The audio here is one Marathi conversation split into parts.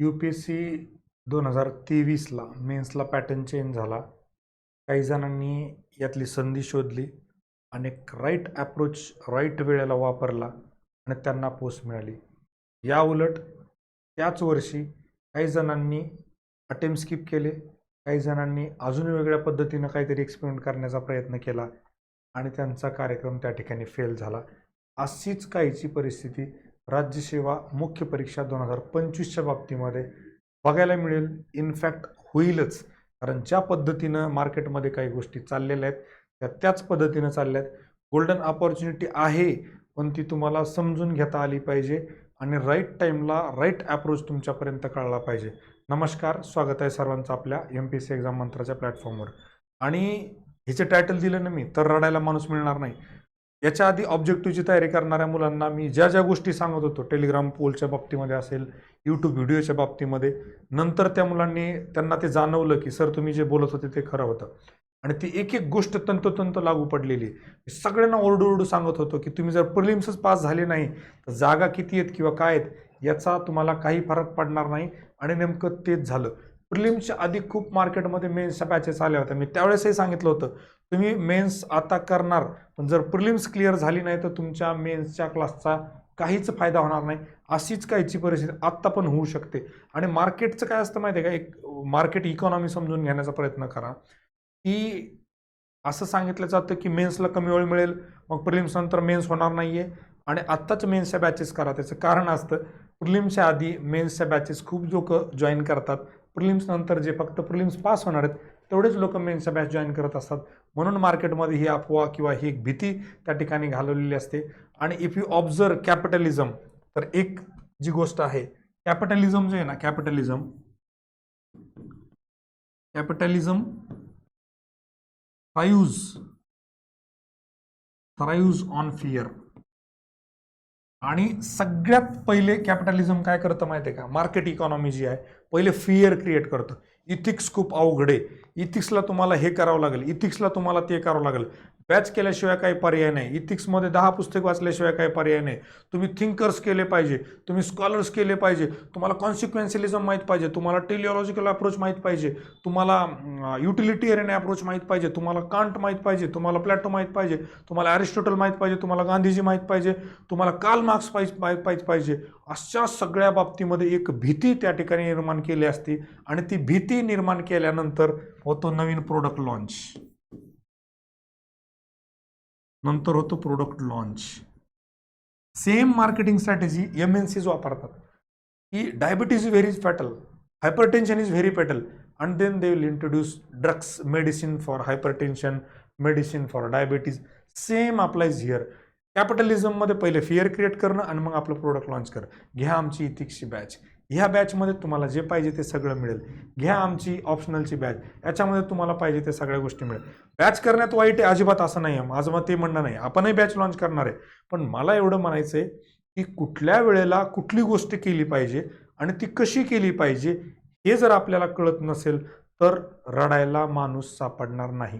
यू पी एस सी दोन हजार तेवीसला मेन्सला पॅटर्न चेंज झाला. काही जणांनी यातली संधी शोधली आणि एक राईट ॲप्रोच राईट वेळेला वापरला आणि त्यांना पोस्ट मिळाली. या उलट त्याच वर्षी काही जणांनी अटेम्प्ट स्किप केले काही जणांनी अजून वेगळ्या पद्धतीनं काहीतरी एक्सपेरिमेंट करण्याचा प्रयत्न केला आणि त्यांचा कार्यक्रम त्या ठिकाणी फेल झाला. अशीच काहीची परिस्थिती राज्यसेवा मुख्य परीक्षा दोन हजार पंचवीसच्या बाबतीमध्ये बघायला मिळेल. इनफॅक्ट होईलच. कारण ज्या पद्धतीनं मार्केटमध्ये काही गोष्टी चाललेल्या आहेत त्या त्याच पद्धतीनं चालल्या आहेत गोल्डन ऑपॉर्च्युनिटी आहे पण ती तुम्हाला समजून घेता आली पाहिजे आणि राईट टाईमला राईट ॲप्रोच तुमच्यापर्यंत कळला पाहिजे. नमस्कार स्वागत आहे सर्वांचं आपल्या एम पी सी एक्झाम मंत्राच्या प्लॅटफॉर्मवर आणि हिचे टायटल दिलं ना मी तर रडायला माणूस मिळणार नाही. याच्या आधी ऑब्जेक्टिव्हची तयारी करणाऱ्या मुलांना मी ज्या ज्या गोष्टी सांगत होतो टेलिग्राम पोलच्या बाबतीमध्ये असेल यूट्यूब व्हिडिओच्या बाबतीमध्ये नंतर त्या मुलांनी त्यांना ते जाणवलं की सर तुम्ही जे बोलत होते ते खरं होतं. आणि ती एक एक गोष्ट तंतोतंत लागू पडलेली सगळ्यांना ओरडू ओरडू सांगत होतो की तुम्ही जर प्रिलिम्सच पास झाले नाही तर जागा किती आहेत किंवा काय आहेत याचा तुम्हाला काही फरक पडणार नाही. आणि नेमकं तेच झालं. प्रिलिम्सच्या आधी खूप मार्केटमध्ये मेन्सच्या बॅचेस आल्या होत्या. मी त्यावेळेसही सांगितलं होतं तुम्ही मेन्स आता करणार पण जर प्रिलिम्स क्लिअर झाली नाही तर तुमच्या मेन्सच्या क्लासचा काहीच फायदा होणार नाही. अशीच काहीची परिस्थिती आत्ता पण होऊ शकते. आणि मार्केटचं काय असतं माहिती आहे का? एक मार्केट इकॉनॉमी समजून घेण्याचा प्रयत्न करा. की असं सांगितलं जातं की मेन्सला कमी वेळ मिळेल मग प्रिलिम्स नंतर मेन्स होणार नाही आहे आणि आत्ताच मेन्सच्या बॅचेस करा. त्याचं कारण असतं प्रिलिम्सच्या आधी मेन्सच्या बॅचेस खूप लोक जॉईन करतात. प्रिलिम्स नंतर जे फक्त प्रिलिम्स पास होणार आहेत तेवढेच लोक मेन बॅच जॉईन करत असतात. म्हणून मार्केटमध्ये ही अफवा किंवा ही एक भीती त्या ठिकाणी घालवलेली असते. आणि इफ यू ऑब्झर्व कॅपिटलिझम तर एक जी गोष्ट आहे कॅपिटलिझम जे आहे ना capitalism capitalism thrives thrives on fear आणि सगळ्यात पहिले कॅपिटलिझम काय करतं माहिती आहे का? मार्केट इकॉनॉमी जी आहे पहिले फिअर क्रिएट करतं. इथिक्स खूप अवघड आहे. इथिक्सला तुम्हाला हे करावं लागेल. इथिक्सला तुम्हाला ते करावं लागेल. बॅच केल्याशिवाय काही पर्याय नाही. इथिक्समध्ये दहा पुस्तक वाचल्याशिवाय काही पर्याय नाही. तुम्ही थिंकर्स केले पाहिजे. तुम्ही स्कॉलर्स केले पाहिजे. तुम्हाला कॉन्सिक्वेन्सिलिझम माहीत पाहिजे. तुम्हाला टेलिओलॉजिकल अप्रोच माहीत पाहिजे. तुम्हाला युटिलिटेरियन अप्रोच माहीत पाहिजे. तुम्हाला कांट माहीत पाहिजे. तुम्हाला प्लॅटो माहीत पाहिजे. तुम्हाला ॲरिस्टॉटल माहीत पाहिजे. तुम्हाला गांधीजी माहीत पाहिजे. तुम्हाला काल मार्क्स पाहिजे पाहिजे पाहिजे. अशा सगळ्या बाबतीमध्ये एक भीती त्या ठिकाणी निर्माण केली असती आणि ती भीती निर्माण केल्यानंतर होतो नवीन प्रोडक्ट लॉन्च नंतर होतो product launch same marketing strategy M N Cs वापरतात. की diabetes is very fatal hypertension is very fatal and then they will introduce drugs medicine for hypertension medicine for diabetes same applies here कॅपिटलिझममध्ये पहिले फिअर क्रिएट करणं आणि मग आपलं प्रोडक्ट लॉन्च करणं. घ्या आमची इथिक्सची बॅच ह्या बॅचमध्ये तुम्हाला जे पाहिजे ते सगळं मिळेल. घ्या आमची ऑप्शनलची बॅच याच्यामध्ये तुम्हाला पाहिजे ते सगळ्या गोष्टी मिळेल. बॅच करण्यात वाईट आहे अजिबात असं नाही आहे माझं मग ते म्हणणं नाही. आपणही बॅच लॉन्च करणार आहे. पण मला एवढं म्हणायचं आहे की कुठल्या वेळेला कुठली गोष्ट केली पाहिजे आणि ती कशी केली पाहिजे हे जर आपल्याला कळत नसेल तर रडायला माणूस सापडणार नाही.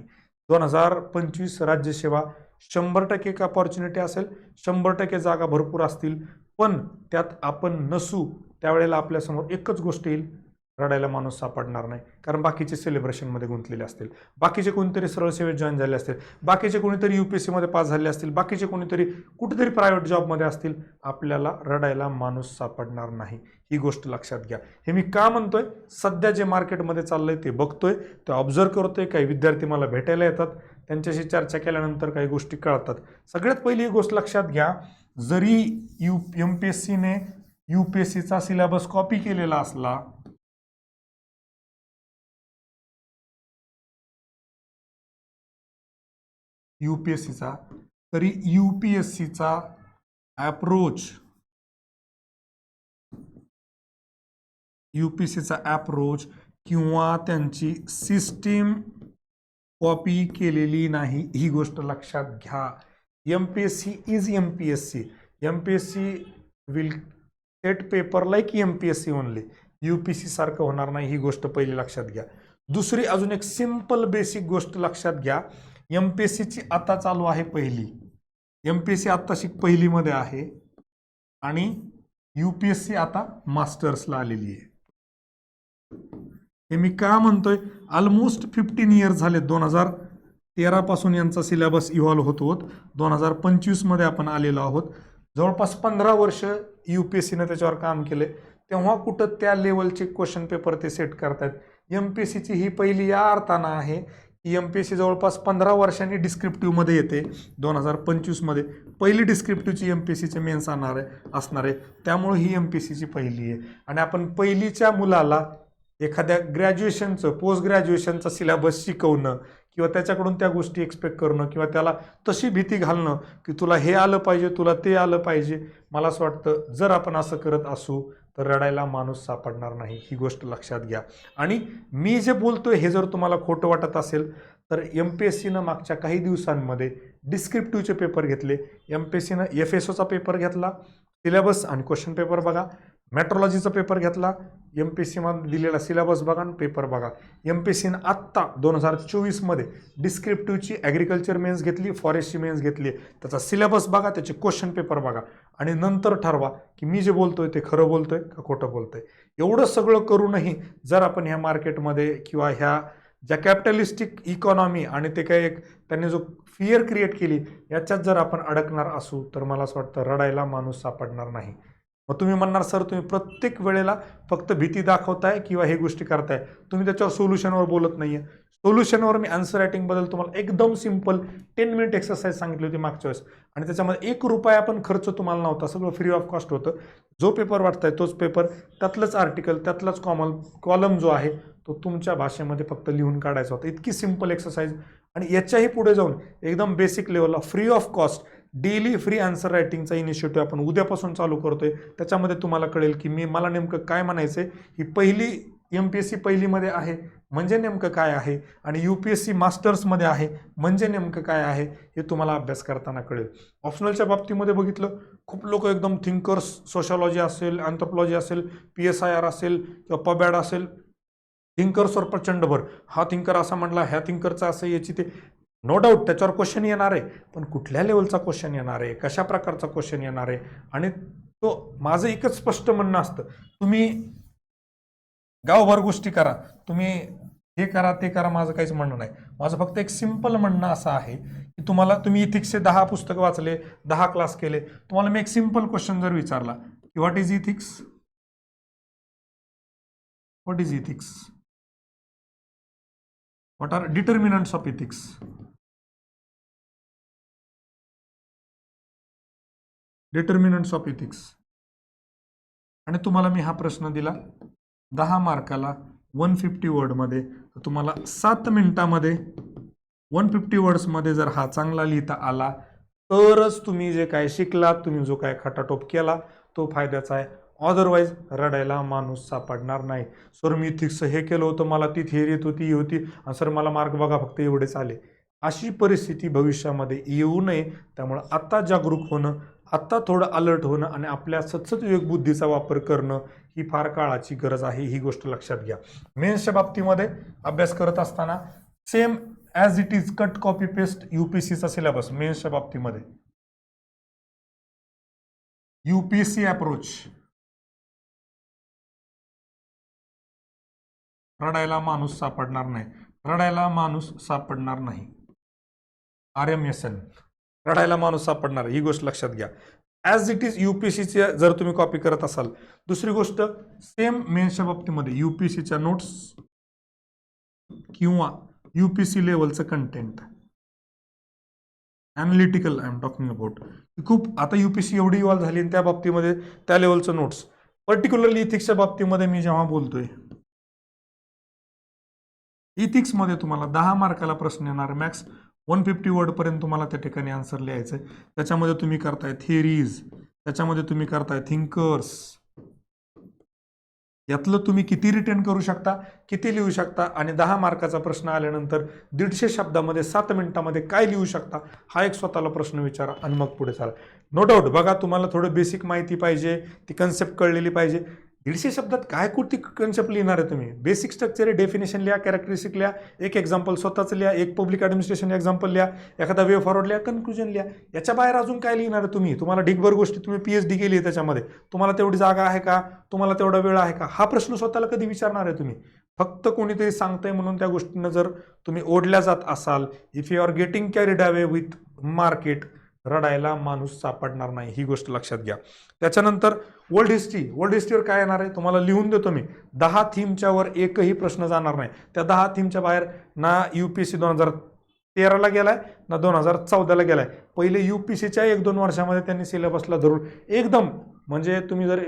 दोन हजार पंचवीस राज्यसेवा शंभर टक्के एक अपॉर्च्युनिटी असेल. शंभर टक्के जागा भरपूर असतील. पण त्यात आपण नसू त्यावेळेला आपल्यासमोर एकच गोष्ट येईल रडायला माणूस सापडणार नाही. कारण बाकीचे सेलिब्रेशनमध्ये गुंतलेले असतील. बाकीचे कोणीतरी सरळ सेवेत जॉईन झाले असतील. बाकीचे कोणीतरी यू पी एस सीमध्ये पास झाले असतील. बाकीचे कोणीतरी कुठेतरी प्रायव्हेट जॉबमध्ये असतील. आपल्याला रडायला माणूस सापडणार नाही. ही गोष्ट लक्षात घ्या. हे मी का म्हणतोय? सध्या जे मार्केटमध्ये चाललं आहे ते बघतोय. ते ऑब्झर्व करतोय. काही विद्यार्थी मला भेटायला येतात. त्यांच्याशी चर्चा केल्यानंतर काही गोष्टी कळतात. सगळ्यात पहिली ही गोष्ट लक्षात घ्या. जरी यू एम पी एस सीने यू पी एस सीचा सिलेबस कॉपी केलेला असला यू पी एस सीचा तरी यू पी एस सीचा ॲप्रोच यू पी सीचा ॲप्रोच किंवा त्यांची सिस्टीम कॉपी केलेली नाही ही गोष्ट लक्षात घ्या. M P S C is M P S C M P S C will set paper like M P S C only U P C सारखं होणार नाही ही गोष्ट पहिली लक्षात घ्या. दुसरी अजून एक सिंपल बेसिक गोष्ट लक्षात घ्या. एम पी एस सीची आता चालू आहे पहिली. एम पी एस सी आत्ताशी पहिलीमध्ये आहे. आणि यू पी एस सी आता मास्टर्सला आलेली आहे. हे मी का म्हणतोय? ऑलमोस्ट फिफ्टीन इयर्स झाले. दोन हजार तेरापासून यांचा सिलेबस इव्हॉल्व होत होत. दोन हजार पंचवीसमध्ये आपण आलेलो आहोत. जवळपास पंधरा वर्ष यू पी एस सीनं त्याच्यावर काम केलं. तेव्हा कुठं त्या लेवलचे क्वेश्चन पेपर ते सेट करतात एम पी एस सीची ही पहिली या अर्थानं आहे की एम पी एस सी जवळपास पंधरा वर्षांनी डिस्क्रिप्टिव्हमध्ये येते. दोन हजार पंचवीसमध्ये पहिली डिस्क्रिप्टिव्हची एम पी एस सीचे मेन्स आणणार आहे असणार आहे. त्यामुळे ही एम पी एस सीची पहिली आहे. आणि आपण पहिलीच्या मुलाला एखाद्या ग्रॅज्युएशनचं पोस्ट ग्रॅज्युएशनचा सिलेबस शिकवणं किंवा त्याच्याकडून त्या गोष्टी एक्सपेक्ट करणं किंवा त्याला तशी भीती घालणं की तुला हे आलं पाहिजे तुला ते आलं पाहिजे. मला असं वाटतं जर आपण असं करत असू तर रडायला माणूस सापडणार नाही. ही गोष्ट लक्षात घ्या. आणि मी जे बोलतोय हे जर तुम्हाला खोटं वाटत असेल तर एम पी एस सीनं मागच्या काही दिवसांमध्ये डिस्क्रिप्टिव्हचे पेपर घेतले. एम पी एस सीनं एफ एस ओचा पेपर घेतला. सिलेबस आणि क्वेश्चन पेपर बघा. मॅट्रोलॉजीचा पेपर घेतला एम पी सी सीमध्ये दिलेला सिलेबस बघा आणि पेपर बघा. एम पी सीनं आत्ता दोन हजार चोवीसमध्ये डिस्क्रिप्टिव्हची ॲग्रिकल्चर मेन्स घेतली फॉरेस्टची मेन्स घेतली. त्याचा सिलेबस बघा त्याचे क्वेश्चन पेपर बघा. आणि नंतर ठरवा की मी जे बोलतो आहे ते खरं बोलतो आहे का खोटं बोलतो आहे एवढं सगळं करूनही जर आपण ह्या मार्केटमध्ये किंवा ह्या ज्या कॅपिटलिस्टिक इकॉनॉमी आणि ते काही एक त्यांनी जो फिअर क्रिएट केली याच्यात जर आपण अडकणार असू तर मला असं वाटतं रडायला माणूस सापडणार नाही. मग तुम्ही म्हणणार सर तुम्ही प्रत्येक वेळेला फक्त भीती दाखवताय किंवा हे गोष्टी करताय. तुम्ही त्याच्यावर सोल्युशनवर बोलत नाही आहे सोल्युशनवर मी आन्सर रायटिंगबद्दल तुम्हाला एकदम सिंपल टेन मिनिट एक्सरसाइज सांगितली होती मागच्या वेळेस. आणि त्याच्यामध्ये एक रुपया पण खर्च तुम्हाला नव्हता. सगळं फ्री ऑफ कॉस्ट होतं. जो पेपर वाटताय तोच पेपर त्यातलंच आर्टिकल त्यातलाच कॉमल कॉलम जो आहे तो तुमच्या भाषेमध्ये फक्त लिहून काढायचा होता. इतकी सिंपल एक्सरसाइज आणि याच्याही पुढे जाऊन एकदम बेसिक लेवलला free of cost daily free answer रायटिंगचा initiative आपण उद्यापासून चालू करतोय. त्याच्यामध्ये तुम्हाला कळेल की मी मला नेमकं काय म्हणायचं आहे ही पहिली एम पी एस सी पहिलीमध्ये आहे म्हणजे नेमकं काय आहे? आणि यू पी एस सी मास्टर्समध्ये आहे म्हणजे नेमकं काय आहे? हे तुम्हाला अभ्यास करताना कळेल. ऑप्शनलच्या बाबतीमध्ये बघितलं खूप लोक एकदम थिंकर्स सोशॉलॉजी असेल अँथ्रोपॉलॉजी असेल पी एस आय आर असेल किंवा पबॅड असेल थिंकर्सवर प्रचंडभर. हा थिंकर असा म्हणला ह्या थिंकरचा असं याची ते नो डाऊट त्याच्यावर क्वेश्चन येणार आहे. पण कुठल्या लेवलचा क्वेश्चन येणार आहे? कशा प्रकारचा क्वेश्चन येणार आहे? आणि तो माझं एकच स्पष्ट म्हणणं असतं. तुम्ही गावभर गोष्टी करा. तुम्ही हे करा ते करा माझं काहीच म्हणणं नाही. माझं फक्त एक सिंपल म्हणणं असं आहे की तुम्हाला तुम्ही इथिक्सचे दहा पुस्तकं वाचले दहा क्लास केले. तुम्हाला मी एक सिंपल क्वेश्चन जर विचारला की what is ethics what is ethics what are determinants of ethics determinants of ethics आणि तुम्हाला मी हा प्रश्न दिला दहा मार्काला वन फिफ्टी वर्डमध्ये तर तुम्हाला सात मिनिटामध्ये वन फिफ्टी वर्ड्समध्ये जर हा चांगला लिहिता आला तरच तुम्ही जे काय शिकलात तुम्ही जो काय खटाटोप केला तो फायद्याचा आहे. अदरवाईज रडायला माणूस सापडणार नाही. सर मी थिक्स हे केलं होतं मला ती थिअरी येत होती ही होती. सर मला मार्क बघा फक्त एवढेच आले. अशी परिस्थिती भविष्यामध्ये येऊ नये. त्यामुळं आत्ता जागरूक होणं आत्ता थोडं अलर्ट होणं आणि आपल्या सतसत बुद्धीचा वापर करणं ही फार काळाची गरज आहे ही गोष्ट लक्षात घ्या. मेन्सच्या बाबतीमध्ये अभ्यास करत असताना same as it is cut copy paste U P सीचा सिलेबस मेन्सच्या बाबतीमध्ये. यू पी सी अप्रोच रडायला माणूस सापडणार नाही. रडायला माणूस सापडणार नाही. आर एम एस एन रडायला माणूस सापडणार. ही गोष्ट लक्षात घ्या. ॲज इट इज यूपीसीचे जर तुम्ही कॉपी करत असाल दुसरी गोष्ट सेम मेन्सच्या बाबतीमध्ये यूपीसीच्या नोट्स किंवा UPC लेवलचं content analytical I am talking about खूप आता यूपीसी एवढी इव्हॉल्व झाली आणि त्या बाबतीमध्ये त्या लेवलचं नोट्स पर्टिक्युलरली इथिक्सच्या बाबतीमध्ये मी जेव्हा बोलतोय इथिक्समध्ये तुम्हाला दहा मार्काला प्रश्न येणार मॅक्स वन फिफ्टी वर्डपर्यंत तुम्हाला त्या ठिकाणी आन्सर लिहायचं आहे. त्याच्यामध्ये तुम्ही करताय थिअरीज त्याच्यामध्ये तुम्ही करताय थिंकर्स यातलं तुम्ही किती रिटर्न करू शकता किती लिहू शकता आणि दहा मार्काचा प्रश्न आल्यानंतर दीडशे शब्दामध्ये सात मिनिटामध्ये काय लिहू शकता हा एक स्वतःला प्रश्न विचारा आणि मग पुढे चाला. नो डाऊट बघा तुम्हाला थोडं बेसिक माहिती पाहिजे ती कन्सेप्ट कळलेली पाहिजे. दीडशे शब्दात काय कुठती कन्सेप्ट लिहिणार आहे तुम्ही? बेसिक स्ट्रक्चर डेफिनेशन लिहा कॅरेक्टरिस्टिक लिहा एक एक्झाम्पल स्वतःचं लिहा एक पब्लिक ॲडमिनिस्ट्रेशन एक्झाम्पल लिहा एखादा वे फॉरवर्ड लिहा कन्क्लुजन लिहा. याच्या बाहेर अजून काय लिहिणार आहे तुम्ही? तुम्हाला ढिगभर गोष्टी तुम्ही पी एच डी केली आहे त्याच्यामध्ये. तुम्हाला तेवढी जागा आहे का? तुम्हाला तेवढा वेळ आहे का? हा प्रश्न स्वतःला कधी विचारणार आहे तुम्ही? फक्त कोणीतरी सांगतंय म्हणून त्या गोष्टीनं जर तुम्ही ओढल्या जात असाल if you are getting carried away with market रडायला माणूस सापडणार नाही ही गोष्ट लक्षात घ्या. त्याच्यानंतर वर्ल्ड हिस्ट्री वर्ल्ड हिस्ट्रीवर काय येणार आहे? तुम्हाला लिहून देतो मी. दहा थीमच्या वर एकही प्रश्न जाणार नाही. त्या दहा थीमच्या बाहेर ना यू पी एस सी दोन हजार तेराला गेलाय ना दोन हजार चौदाला गेलाय. पहिले यू पी सीच्या एक दोन वर्षामध्ये त्यांनी सिलेबसला धरून एकदम म्हणजे तुम्ही जर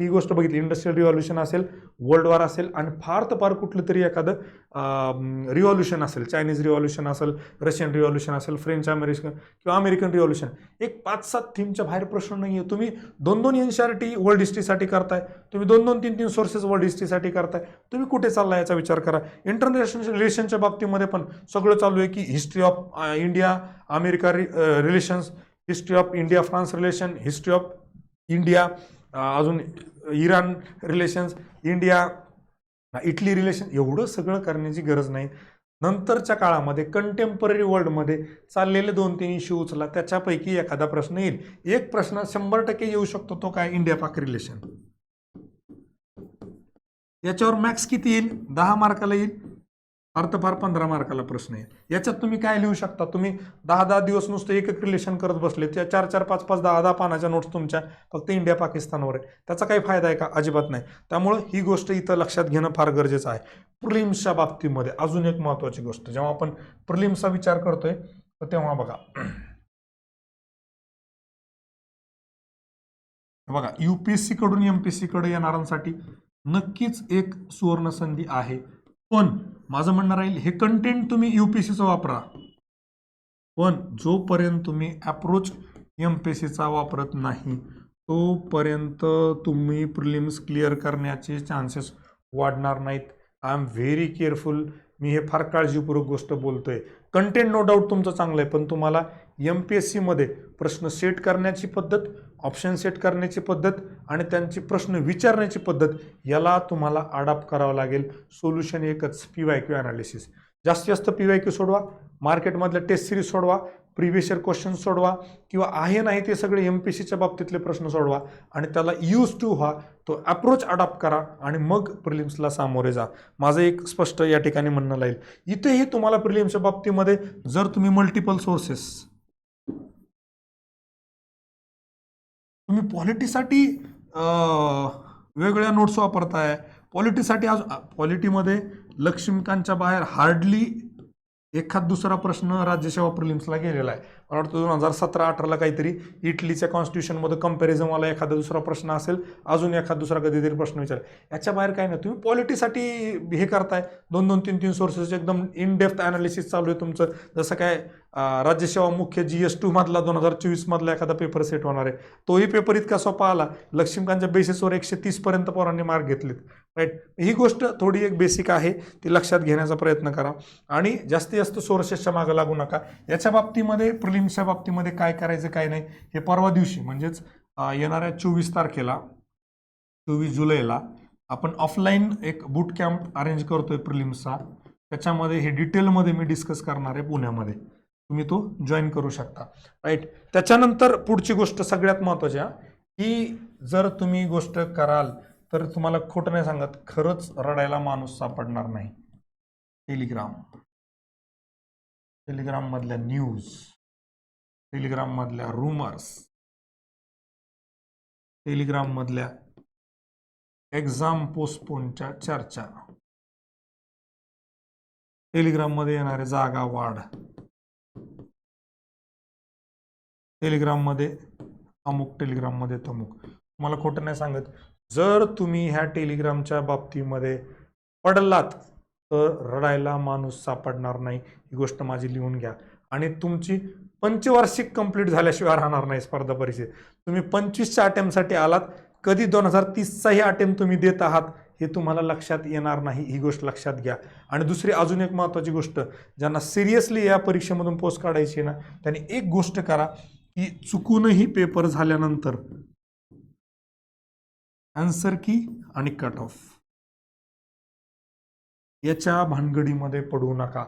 ही गोष्ट बघितली इंडस्ट्रियल रिव्हॉल्युशन असेल वर्ल्ड वॉर असेल आणि फार तर फार कुठलं तरी एखादं रिव्हॉल्युशन असेल चायनीज रिव्हॉल्युशन असेल रशियन रिव्हॉल्युशन असेल फ्रेंच अमेरिकन किंवा अमेरिकन रिव्हॉल्युशन एक पाच सात थीमच्या बाहेर प्रश्न नाही आहे तुम्ही दोन दोन एनसीआरटी आर टी वर्ल्ड हिस्ट्रीसाठी करताय तुम्ही दोन दोन तीन तीन सोर्सेस वर्ल्ड हिस्ट्रीसाठी करताय तुम्ही कुठे चालला याचा विचार करा. इंटरनॅशनल रिलेशनच्या बाबतीमध्ये पण सगळं चालू आहे की history of India America relations history of India France relation history of India अजून Iran relations India Italy relation एवढं सगळं करण्याची गरज नाही. नंतरच्या काळामध्ये कंटेम्पररी वर्ल्डमध्ये चाललेले दोन तीन इश्यू उचला त्याच्यापैकी एखादा प्रश्न येईल. एक प्रश्न शंभर टक्के येऊ शकतो तो काय? इंडिया पाक रिलेशन याच्यावर मॅक्स किती येईल? दहा मार्काला येईल. अर्थ फार पंधरा मार्काला प्रश्न आहे. याच्यात तुम्ही काय लिहू शकता? तुम्ही दहा दहा दिवस नुसतं एक एक रिलेशन करत बसले त्या चार चार पाच पाच दहा दहा पानाच्या नोट्स तुमच्या फक्त इंडिया पाकिस्तानवर आहे त्याचा काही फायदा आहे का? अजिबात नाही. त्यामुळं ही गोष्ट इथं लक्षात घेणं फार गरजेचं आहे. प्रिलिम्सच्या बाबतीमध्ये अजून एक महत्त्वाची गोष्ट जेव्हा आपण प्रिलिम्सचा विचार करतोय तर तेव्हा बघा. बघा युपीएससी कडून एमपीएससी कडे येणाऱ्यांसाठी नक्कीच एक सुवर्ण संधी आहे. पण माझं म्हणणं राहील हे कंटेंट तुम्ही यू पी सीचं वापरा. पण जोपर्यंत तुम्ही ॲप्रोच एम पी एस सीचा वापरत नाही तोपर्यंत तुम्ही प्रिलिम्स क्लिअर करण्याचे चान्सेस वाढणार नाहीत. आय एम व्हेरी केअरफुल मी हे फार काळजीपूर्वक गोष्ट बोलतो आहे कंटेंट नो डाऊट तुमचं चांगलं आहे पण तुम्हाला एम पी एस सीमध्ये प्रश्न सेट करण्याची पद्धत ऑप्शन सेट करण्याची पद्धत आणि त्यांची प्रश्न विचारण्याची पद्धत याला तुम्हाला अडॉप्ट करावं लागेल. सोल्युशन एकच पी वाय क्यू अनालिसिस जास्तीत जास्त पी वाय क्यू सोडवा मार्केटमधल्या टेस्ट सिरीज सोडवा प्रिव्हियस इयर क्वेश्चन सोडवा किंवा आहे नाही ते सगळे एम पी सीच्या बाबतीतले प्रश्न सोडवा आणि त्याला यूज टू व्हा तो अप्रोच अडॉप्ट करा आणि मग प्रिलिम्सला सामोरे जा. माझं एक स्पष्ट या ठिकाणी म्हणणं लागेल इथेही तुम्हाला प्रिलिम्सच्या बाबतीमध्ये जर तुम्ही मल्टिपल सोर्सेस तुम्ही पॉलिटीसाठी वेगवेगळ्या नोट्स वापरताय. पॉलिटीसाठी आज पॉलिटीमध्ये लक्ष्मीकांतच्या बाहेर हार्डली एखाद दुसरा प्रश्न राज्यसेवा प्रिलिम्सला गेलेला आहे. मला वाटतं दोन हजार सतरा अठराला काहीतरी इटलीच्या कॉन्स्टिट्यूशनमध्ये कम्पॅरिझनवाला एखादा दुसरा प्रश्न असेल अजून एखाद दुसरा कधीतरी प्रश्न विचार याच्या बाहेर काय नाही तुम्ही पॉलिटीसाठी हे करताय. दोन दोन तीन तीन सोर्सेस एकदम इन डेप्थ अनालिसिस चालू आहे तुमचं. जसं काय राज्यसेवा मुख्य जी एस टू मधला दोन हजार चोवीस मधला एखादा पेपर सेट होणार आहे. तोही पेपर इतका सोपा आला. लक्ष्मीकांतच्या बेसिसवर एकशे तीस पर्यंत पोरांनी मार्क घेतलेत. राईट ही गोष्ट थोडी एक बेसिक आहे. ती लक्षात घेण्याचा प्रयत्न करा. आणि जास्तीत जास्त सोर्सेसच्या मागे लागू नका. याच्या बाबतीमध्ये प्रिलिम्सच्या बाबतीमध्ये काय करायचं काय नाही हे परवा दिवशी म्हणजेच येणाऱ्या चोवीस तारखेला चोवीस जुलैला आपण ऑफलाईन एक बूट कॅम्प अरेंज करतोय प्रिलिम्सचा. त्याच्यामध्ये हे डिटेलमध्ये मी डिस्कस करणार आहे पुण्यामध्ये. तुम्ही तो जॉईन करू शकता. राईट त्याच्यानंतर पुढची गोष्ट सगळ्यात महत्त्वाची आहे की जर तुम्ही गोष्ट कराल तर तुम्हाला खोटं नाही सांगत खरंच रडायला माणूस सापडणार नाही. टेलिग्राम टेलिग्राम मधल्या न्यूज टेलिग्राम मधल्या रुमर्स टेलिग्राम मधल्या एक्झाम पोस्टपोनच्या चर्चा. टेलिग्राममध्ये येणारे जागा वाढ. टेलिग्राममध्ये अमुक टेलिग्राममध्ये तमुक. मला खोटं नाही सांगत. जर तुम्ही ह्या टेलिग्रामच्या बाबतीमध्ये पडलात तर रडायला माणूस सापडणार नाही. ही गोष्ट माझी लिहून घ्या. आणि तुमची पंचवार्षिक कंप्लीट झाल्याशिवाय राहणार नाही स्पर्धा परीक्षेत. तुम्ही पंचवीसच्या अटेम्पसाठी आलात. कधी दोन हजार तीसचाही अटेम्प्ट तुम्ही देत आहात हे तुम्हाला लक्षात येणार नाही. ही गोष्ट लक्षात घ्या. आणि दुसरी अजून एक महत्त्वाची गोष्ट ज्यांना सिरियसली या परीक्षेमधून पोस्ट काढायची आहे ना त्यांनी एक गोष्ट करा. की चुकूनही पेपर झाल्यानंतर. आन्सर की आणि कट ऑफ याच्या भानगडीमध्ये पडू नका.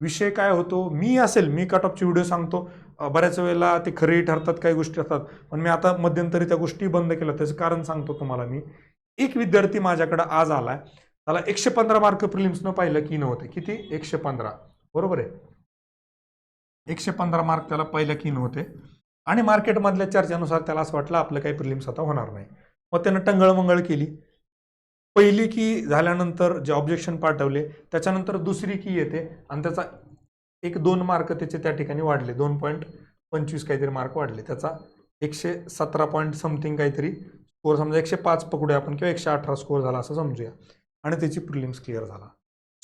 विषय काय होतो? मी असेल मी कट ऑफचे व्हिडिओ सांगतो. बऱ्याच वेळेला ते खरेही ठरतात काही गोष्टी असतात. पण मी आता मध्यंतरी त्या गोष्टी बंद केल्या त्याचं कारण सांगतो तुम्हाला मी. एक विद्यार्थी माझ्याकडे आज आलाय. त्याला एकशे पंधरा मार्क प्रिलिम्सनं पाहिलं की नव्हते किती? एकशे पंधरा. बरोबर आहे? एकशे पंधरा मार्क त्याला पाहिलं की नव्हते आणि मार्केटमधल्या चर्चेनुसार त्याला असं वाटलं आपलं काही प्रिलिम्स आता होणार नाही. मग त्यानं टंगळमंगळ केली. पहिली की झाल्यानंतर जे ऑब्जेक्शन पाठवले त्याच्यानंतर दुसरी की येते आणि त्याचा एक दोन मार्क त्याचे त्या ठिकाणी वाढले. दोन पॉईंट पंचवीस काहीतरी मार्क वाढले. त्याचा एकशे सतरा पॉईंट समथिंग काहीतरी स्कोअर समजा एकशे पाच पकडूया आपण किंवा एकशे अठरा स्कोर झाला असं समजूया. आणि त्याची प्रिलिम्स क्लिअर झाला.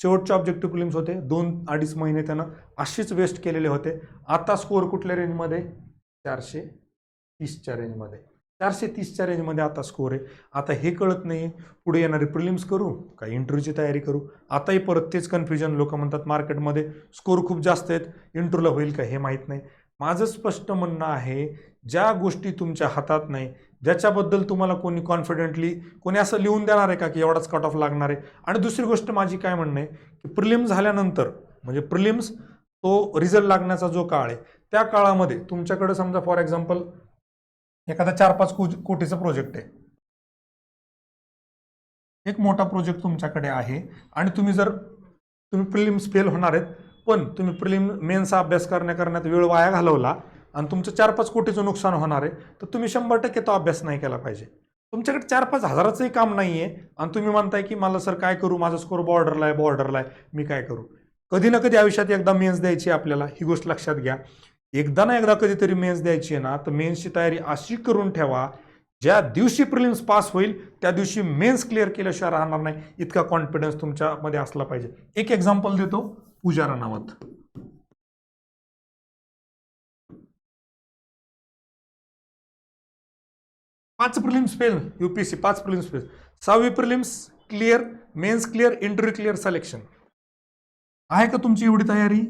शेवटचे ऑब्जेक्टिव्ह प्रिलिम्स होते. दोन अडीच महिने त्यानं अशीच वेस्ट केलेले होते. आता स्कोअर कुठल्या रेंजमध्ये चारशे तीसच्या रेंजमध्ये चारशे तीसच्या रेंजमध्ये आता स्कोर आहे. आता हे कळत नाही पुढे येणारे प्रिलिम्स करू का इंटरव्ह्यूची तयारी करू? आताही परत तेच कन्फ्युजन लोक म्हणतात मार्केटमध्ये स्कोर खूप जास्त आहेत. इंटरव्ह्यूला होईल का हे माहीत नाही. माझं स्पष्ट म्हणणं आहे ज्या गोष्टी तुमच्या हातात नाही ज्याच्याबद्दल तुम्हाला कोणी कॉन्फिडेंटली कोणी असं लिहून देणार आहे का की एवढाच कट ऑफ लागणार आहे? आणि दुसरी गोष्ट माझी काय म्हणणं आहे की प्रिलिम्स झाल्यानंतर म्हणजे प्रिलिम्स तो रिझल्ट लागण्याचा जो काळ आहे त्या काळामध्ये तुमच्याकडे समजा फॉर एक्झाम्पल एखादा चार पाच कोटीचा प्रोजेक्ट आहे. एक मोठा प्रोजेक्ट तुमच्याकडे आहे आणि तुम्ही जर तुम्ही प्रिलिम्स फेल होणार आहेत पण तुम्ही प्रिलिम मेन्सचा अभ्यास करण्या करण्यात वेळ वाया घालवला आणि तुमचं चार पाच कोटीचं नुकसान होणार आहे तर तुम्ही शंभर टक्के तो अभ्यास नाही केला पाहिजे. तुमच्याकडे चार पाच हजाराचंही काम नाही आहे आणि तुम्ही म्हणताय की मला सर काय करू? माझा स्कोर बॉर्डरला आहे बॉर्डरला आहे मी काय करू? कधी ना कधी आयुष्यात एकदा मेन्स द्यायची आहे आपल्याला. ही गोष्ट लक्षात घ्या. एकदा ना एकदा कधीतरी मेन्स द्यायची आहे ना तर मेन्सची तयारी अशी करून ठेवा ज्या दिवशी प्रिलिम्स पास होईल त्या दिवशी मेन्स क्लिअर केल्याशिवाय राहणार नाही. इतका कॉन्फिडन्स तुमच्यामध्ये असला पाहिजे. एक एक्झाम्पल देतो. पूजा राणावत पाच प्रिलिम्स फेल यूपीएससी पाच प्रिलिम्स फेल. सहावी prelims clear mains clear interview clear selection आहे का तुमची एवढी तयारी?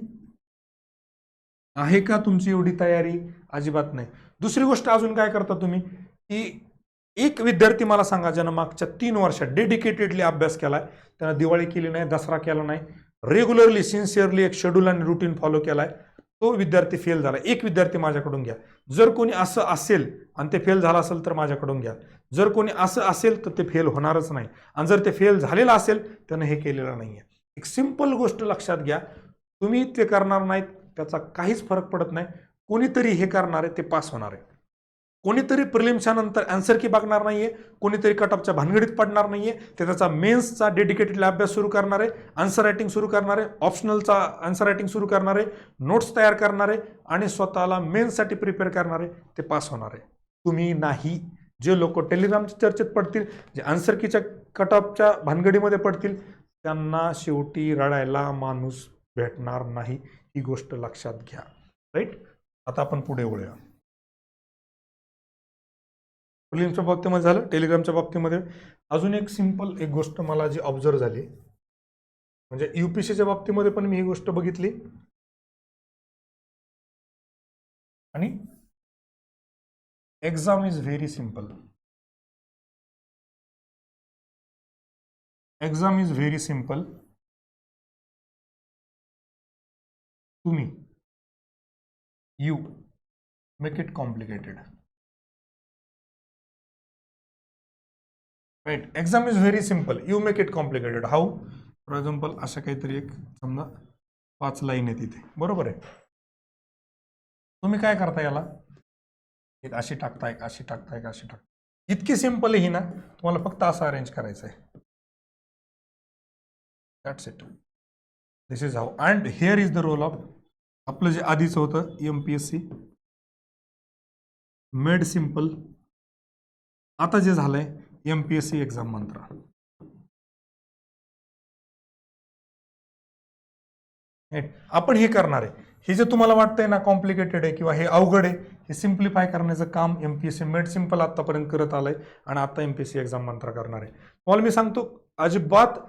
आहे का तुमची एवढी तयारी? अजिबात नाही. दुसरी गोष्ट अजून काय करता तुम्ही? की एक विद्यार्थी मला सांगा ज्यानं मागच्या तीन वर्षात डेडिकेटेडली अभ्यास केलाय. त्यानं दिवाळी केली नाही दसरा केला नाही. रेग्युलरली सिन्सिअरली एक शेड्यूल आणि रुटीन फॉलो केलाय. तो विद्यार्थी फेल झाला. एक विद्यार्थी माझ्याकडून घ्या. जर कोणी असं असेल आणि ते फेल झालं असेल तर माझ्याकडून घ्या. जर कोणी असं असेल तर ते फेल होणारच नाही. आणि जर ते फेल झालेलं असेल त्यानं हे केलेलं नाही आहे एक सिंपल गोष्ट लक्षात घ्या. तुम्ही ते करणार नाहीत त्याचा काहीच फरक पडत नाही. कोणीतरी हे करणार आहे ते पास होणार आहे. कोणीतरी प्रिलिम्सच्या नंतर अँसर की बघणार नाहीये कोणीतरी कटअपच्या भानगडीत पडणार नाहीये ते त्याचा मेन्सचा डेडिकेटेडला अभ्यास सुरू करणार आहे आन्सर रायटिंग सुरू करणार आहे ऑप्शनलचा आन्सर रायटिंग सुरू करणार आहे नोट्स तयार करणार आहे आणि स्वतःला मेन्ससाठी प्रिपेअर करणार आहे ते पास होणार आहे. तुम्ही नाही. जे लोक टेलिग्रामच्या चर्चेत पडतील जे आन्सर कीच्या कटअपच्या भानगडीमध्ये पडतील त्यांना शेवटी रडायला माणूस भेटणार नाही ही गोष्ट लक्षात घ्या. राईट आता आपण पुढे वळूया. फिल्मच्या बाबतीमध्ये झालं टेलिग्रामच्या बाबतीमध्ये. अजून एक सिंपल एक गोष्ट मला जी ऑब्झर्व झाली म्हणजे यू पी सीच्या बाबतीमध्ये पण मी ही गोष्ट बघितली. आणि exam is very simple exam is very simple तुम्ही you make it complicated right exam is very simple you make it complicated how for example अशा काहीतरी एक समजा पाच लाईन आहे तिथे बरोबर आहे? तुम्ही काय करता याला? अशी टाकताय अशी टाकताय अशी टाकता इतकी सिंपल आहे ही ना. तुम्हाला फक्त असं अरेंज करायचं आहे that's it this is how and here is the role of आपलं जे आधीचं होतं M P S C made simple आता जे झालंय M P S C exam Mantra. आपण हे करणार आहे. हे जे तुम्हाला वाटतंय ना कॉम्प्लिकेटेड आहे किंवा हे अवघड आहे हे सिम्प्लिफाय करण्याचं काम M P S C made simple आतापर्यंत करत आलंय आणि आता M P S C exam Mantra करणार आहे. तुम्हाला मी सांगतो अजिबात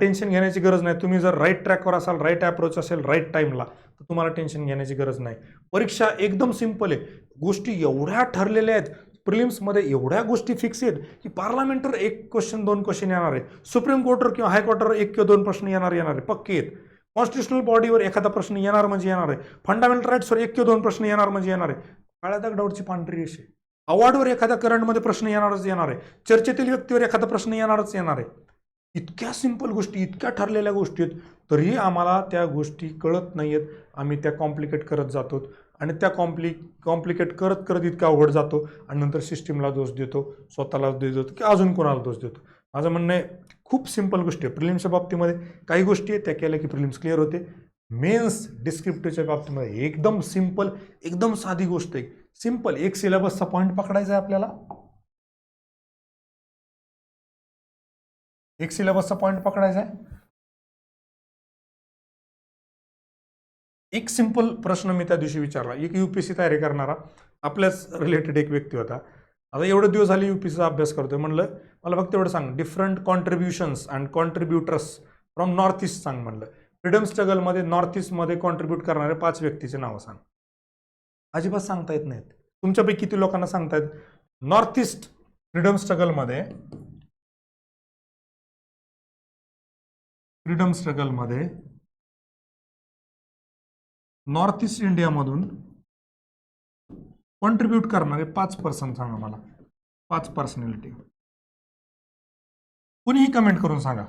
टेन्शन घेण्याची गरज नाही. तुम्ही जर राईट ट्रॅकवर असाल राईट अप्रोच असेल राईट टाईमला तर तुम्हाला टेन्शन घेण्याची गरज नाही. परीक्षा एकदम सिंपल आहे. गोष्टी एवढ्या ठरलेल्या आहेत. प्रिलिम्समध्ये एवढ्या गोष्टी फिक्स आहेत की पार्लमेंटवर एक क्वेश्चन दोन क्वेश्चन येणार आहे. सुप्रीम कोर्टवर किंवा हायकोर्टवर एक किंवा दोन प्रश्न येणार येणार आहे. पक्के आहेत. कॉन्स्टिट्युशनल बॉडीवर एखादा प्रश्न येणार म्हणजे येणार आहे. फंडामेंटल राईट्सवर एक किंवा दोन प्रश्न येणार म्हणजे येणार आहे. काळ्या दगडावरची पांढरी रेष आहे. अवॉर्डवर एखाद्या करंटमध्ये प्रश्न येणारच येणार आहे. चर्चेतील व्यक्तीवर एखादा प्रश्न येणारच येणार आहे. इतक्या सिंपल गोष्टी इतक्या ठरलेल्या गोष्टी आहेत तरीही आम्हाला त्या गोष्टी कळत नाही आहेत आम्ही त्या कॉम्प्लिकेट करत जातो. आणि त्या कॉम्प्लि कॉम्प्लिकेट करत करत इतका अवघड जातो आणि नंतर सिस्टीमला दोष देतो स्वतःला दोष देतो की अजून कोणाला दोष देतो. माझं म्हणणं आहे खूप सिंपल गोष्टी आहे. प्रिलिम्सच्या बाबतीमध्ये काही गोष्टी आहेत त्या केल्या की प्रिलिम्स क्लिअर होते. मेन्स डिस्क्रिप्टिव्हच्या बाबतीमध्ये एकदम सिंपल एकदम साधी गोष्ट आहे. सिंपल एक सिलेबसचा पॉईंट पकडायचा आहे आपल्याला. एक सिलेबसचा पॉईंट पकडायचा आहे. एक सिंपल प्रश्न मी त्या दिवशी विचारला. एक यू पी सी तयारी करणारा आपल्याच रिलेटेड एक व्यक्ती होता. आता एवढे दिवस झाले यू पी सीचा अभ्यास करतोय. म्हणलं मला फक्त एवढं सांग. Different contributions and contributors from north east सांग म्हणलं. फ्रीडम स्ट्रगलमध्ये नॉर्थ ईस्टमध्ये कॉन्ट्रीब्यूट करणारे पाच व्यक्तीचे नावं सांग. अजिबात सांगता येत नाहीत. तुमच्यापैकी किती लोकांना सांगतायत? नॉर्थ ईस्ट फ्रीडम स्ट्रगलमध्ये फ्रीडम स्ट्रगलमध्ये नॉर्थ ईस्ट इंडियामधून कॉन्ट्रीब्यूट करणारे पाच पर्सन सांगा मला. पाच पर्सनॅलिटी कुणीही कमेंट करून सांगा.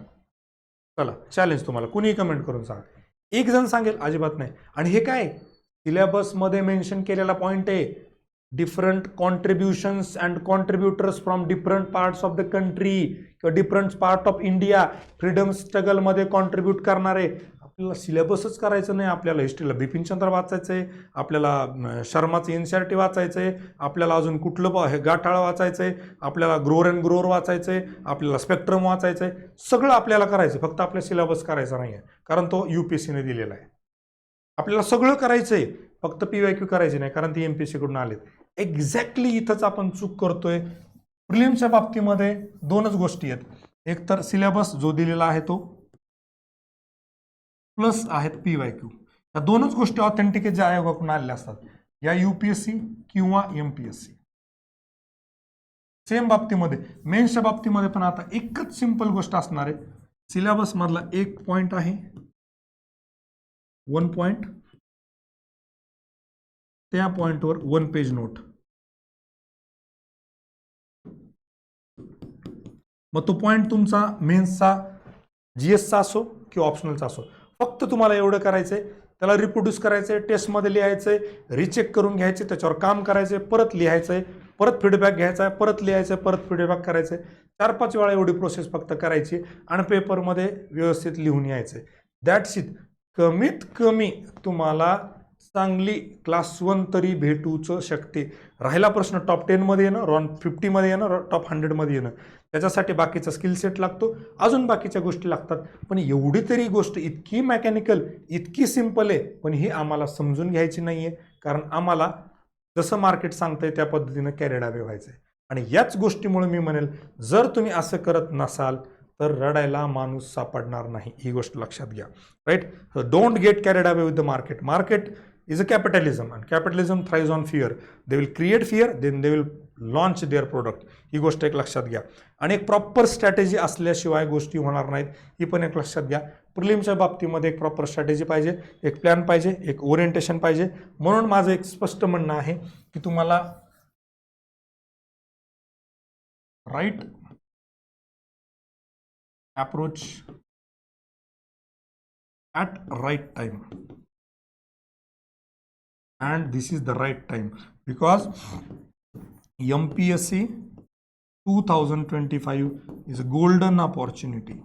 चला चॅलेंज तुम्हाला. कुणीही कमेंट करून सांगा. एक जण सांगेल अजिबात नाही. आणि हे काय? सिलेबसमध्ये मेन्शन केलेला पॉईंट आहे. Different contributions and contributors from different parts of the country किंवा different part of India freedom स्ट्रगलमध्ये contribute करणारे. आपल्याला सिलेबसच करायचं नाही आपल्याला हिस्ट्रीला बिपिनचंद्र वाचायचं आहे आपल्याला शर्माचं एनसीआरटी वाचायचं आहे आपल्याला अजून कुठलं ब- हे गाठाळ वाचायचं आहे आपल्याला ग्रोअर अँड ग्रोअर वाचायचं आहे आपल्याला स्पेक्ट्रम वाचायचं आहे सगळं आपल्याला करायचं फक्त आपल्या सिलेबस करायचा नाही आहे कारण तो यू पी एस सीने दिलेला आहे. आपल्याला सगळं करायचं आहे फक्त पी वाय क्यू करायचे नाही कारण ती एम पी एस सीकडून आलेत. एक्झॅक्टली इथंच आपण चूक करतोय. प्रिलिम्सच्या बाबतीमध्ये दोनच गोष्टी आहेत. एक तर सिलेबस जो दिलेला आहे तो प्लस आहेत पी वाय क्यू. या दोनच गोष्टी ऑथेंटिकेट ज्या आयोगाकडून आलेल्या असतात. या यू पी एस सी किंवा M P S C. Same बाबतीमध्ये मेन्सच्या बाबतीमध्ये पण आता एकच सिंपल गोष्ट असणार आहे. सिलेबस मधला एक पॉईंट आहे. वन पॉईंट त्या पॉइंटवर वन पेज नोट मग तो पॉइंट तुमचा मेन्सचा जीएसचा असो किंवा ऑप्शनलचा असो. फक्त तुम्हाला एवढं करायचंय त्याला रिप्रोड्यूस करायचंय टेस्टमध्ये लिहायचंय रिचेक करून घ्यायचे त्याच्यावर काम करायचंय परत लिहायचंय परत फीडबॅक घ्यायचा आहे परत लिहायचं परत फीडबॅक करायचंय. चार पाच वेळा एवढी प्रोसेस फक्त करायची आणि पेपरमध्ये व्यवस्थित लिहून यायचंय. दॅट्स इट कमीत कमी तुम्हाला चांगली क्लास वन तरी भेटूच शकते. राहिला प्रश्न टॉप टेनमध्ये येणं रॉन फिफ्टीमध्ये येणं टॉप हंड्रेडमध्ये येणं. त्याच्यासाठी बाकीचा स्किल सेट लागतो. अजून बाकीच्या गोष्टी लागतात. पण एवढी तरी गोष्ट इतकी मेकॅनिकल इतकी सिंपल आहे पण ही आम्हाला समजून घ्यायची नाही आहे कारण आम्हाला जसं मार्केट सांगतंय त्या पद्धतीनं कॅरेड अवे व्हायचं आहे आणि याच गोष्टीमुळे मी म्हणेल जर तुम्ही असं करत नसाल तर रडायला माणूस सापडणार नाही. ही गोष्ट लक्षात घ्या. Right don't get carried away with the market market is a capitalism and capitalism thrives on fear they will create fear then they will launch their product ही गोष्ट एक लक्षात घ्या. आणि एक प्रॉपर स्ट्रॅटेजी असल्याशिवाय गोष्टी होणार नाहीत. ही पण एक लक्षात घ्या. प्रिलिमच्या बाबतीमध्ये एक प्रॉपर स्ट्रॅटेजी पाहिजे एक प्लॅन पाहिजे एक ओरिएंटेशन पाहिजे. म्हणून माझं एक स्पष्ट म्हणणं आहे की तुम्हाला right approach at right time and this is the right time because MPSC 2025 is a golden opportunity.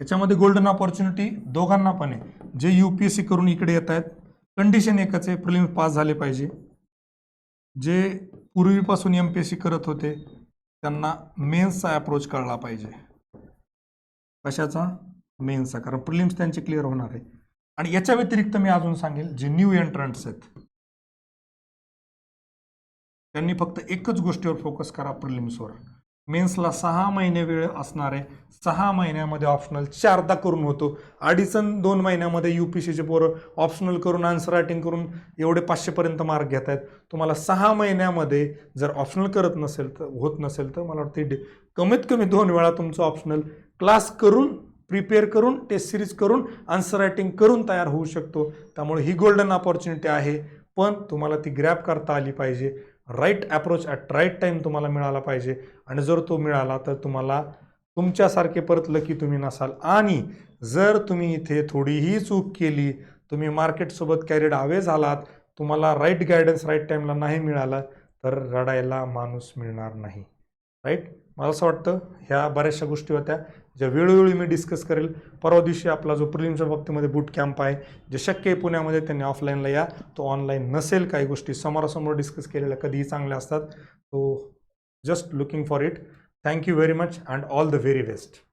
याच्यामध्ये गोल्डन ऑपॉर्च्युनिटी दोघांना पण आहे. जे युपीएससी करून इकडे येत आहेत कंडिशन एकच आहे प्रिलिम पास झाले पाहिजे. जे पूर्वीपासून एम पी एस सी करत होते त्यांना मेन्सचा अप्रोच कळला पाहिजे. कशाचा? मेन्सचा कारण प्रिलिम्स त्यांचे क्लिअर होणार आहे. आणि याच्या व्यतिरिक्त मी अजून सांगेल जे न्यू एंट्रंट्स आहेत. त्यांनी फक्त एकच गोष्टीवर फोकस करा प्रिलिम्सवर मेन्सला सहा महिने वेळ असणार आहे. सहा महिन्यामध्ये ऑप्शनल चारदा करून होतो. अडीचन दोन महिन्यामध्ये यू पी सीचे पोरं ऑप्शनल करून आन्सर रायटिंग करून एवढे पाचशेपर्यंत मार्क घेत आहेत तुम्हाला सहा महिन्यामध्ये जर ऑप्शनल करत नसेल तर होत नसेल तर मला वाटतं कमीत कमी दोन वेळा तुमचं ऑप्शनल क्लास करून प्रिपेअर करून टेस्ट सिरीज करून आन्सर रायटिंग करून तयार होऊ शकतो. त्यामुळे ही गोल्डन ऑपॉर्च्युनिटी आहे. पण तुम्हाला ती ग्रॅप करता आली पाहिजे. Right approach at right time तुम्हाला मिळाला पाहिजे. आणि जर तो मिळाला तर तुम्हाला तुमच्यासारखे परत लकी तुम्ही नसाल. आणि जर तुम्ही इथे थोडीही चूक केली तुम्ही मार्केटसोबत कॅरिड अवे झालात तुम्हाला राईट गायडन्स राईट टाईमला नाही मिळालं तर रडायला माणूस मिळणार नाही. राईट मला असं वाटतं ह्या बऱ्याचशा गोष्टी होत्या. ज्या वेळोवेळी मी डिस्कस करेल परवा दिवशी आपला जो प्रिलिमच्या बाबतीमध्ये बूट कॅम्प आहे जे शक्य आहे पुण्यामध्ये त्यांनी ऑफलाईनला या. तो ऑनलाईन नसेल काही गोष्टी समोरासमोर डिस्कस केलेल्या कधीही चांगल्या असतात. तो just looking for it thank you very much and all the very best